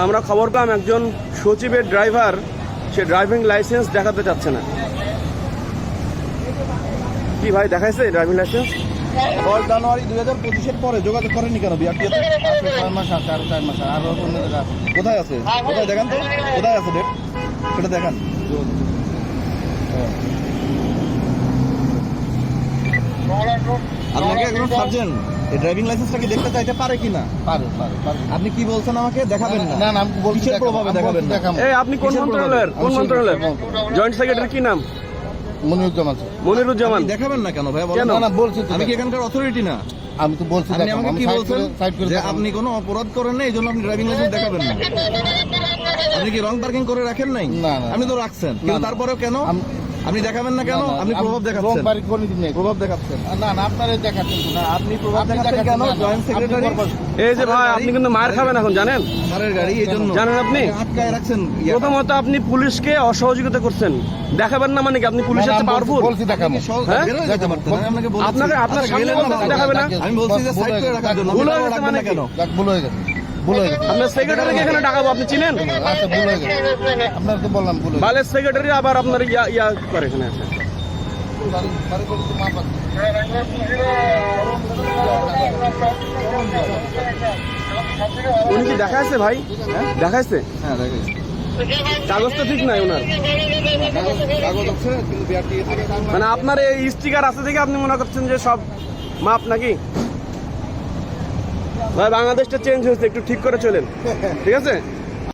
আমরা খবর পেলাম একজন সচিবের ড্রাইভার সে ড্রাইভিং লাইসেন্স দেখাতে চাচ্ছে না। কি ভাই দেখাইছে ড্রাইভিং লাইসেন্স? দশ জানুয়ারি দুই হাজার পঁচিশের পরে যোগাযোগ করেনি কেন? বিআরটিএতে ছয় মাস আছে আরও চার মাস আরও অন্য জায়গা কোথায় আছে? কোথায় দেখান তো? কোথায় আছে ডেট সেটা দেখান। আপনাকে একজন সার্জেন্ট? এই ড্রাইভিং লাইসেন্সটা কি দেখতে চাইতে পারে কিনা? পারে পারে পারে। আপনি কি বলছেন আমাকে? দেখাবেন না না না। আমি বলছি কিসের প্রভাবে দেখাবেন না? এই আপনি কোন মন্ত্রণালয়ের? কোন মন্ত্রণালয়ের? জয়েন্ট সেক্রেটারি কি নাম? মনিরুজ্জামান মনিরুজ্জামান। দেখাবেন না কেন? ভাই বলেন? না না বলছি আমি কি এখানকার অথরিটি না? আমি তো বলছি আপনি আমাকে কি বলছেন? যে আপনি কোনো অপরাধ করেন না এই জন্য আপনি ড্রাইভিং লাইসেন্স দেখাবেন না। আপনি কি রং পার্কিং করে রাখেন নাই? না, না, আপনি তো রাখছেন। কিন্তু তারপরেও কেন? আপনি দেখাবেন না কেন? আপনি আমি প্রভাব দেখাচ্ছেন। বাড়ি করে দিন নাই। প্রভাব দেখাচ্ছেন। না না আপনারাই দেখাচ্ছেন না। আপনি প্রভাব দেখাচ্ছেন কেন? জয়েন্ট সেক্রেটারি এই যে ভাই আপনি কিন্তু মায়ের খাবেন এখন জানেন? স্যারের গাড়ি এই জন্য। জানেন আপনি? আটকায় রাখছেন প্রথমত আপনি পুলিশকে অসহযোগিতা করছেন। দেখাবেন না মানে কি? আপনি পুলিশের চেয়ে পাওয়ারফুল? বলছি- দেখাবো। হ্যাঁ? আপনাকে আপনার সামনে। দেখাবে না? আমি বলছি যে সাইড করে রাখার জন্য। ভুল হয়ে গেছে মানে কেন? ভুল হয়ে গেছে। ভুল হয়ে গেছে। আপনার সেক্রেটারিকে এখানে ডাকাবো আপনি চিনেন? আচ্ছা ভুল হয়ে গেছে। আপনার বললাম ভুল হয়ে বালের সেক্রেটারি আবার আপনার ইয়া ইয়া করে এখানে আছে। আছে। উনি কি দেখাইছে ভাই? দেখাইছে? হ্যাঁ দেখেছি কাগজ তো ঠিক নাই ওনার। মানে আপনার এই স্টিকার আছে দেখে আপনি মনে করছেন যে সব মাপ নাকি? ভাই বাংলাদেশটা চেঞ্জ হয়েছে একটু ঠিক করে চলেন। ঠিক আছে?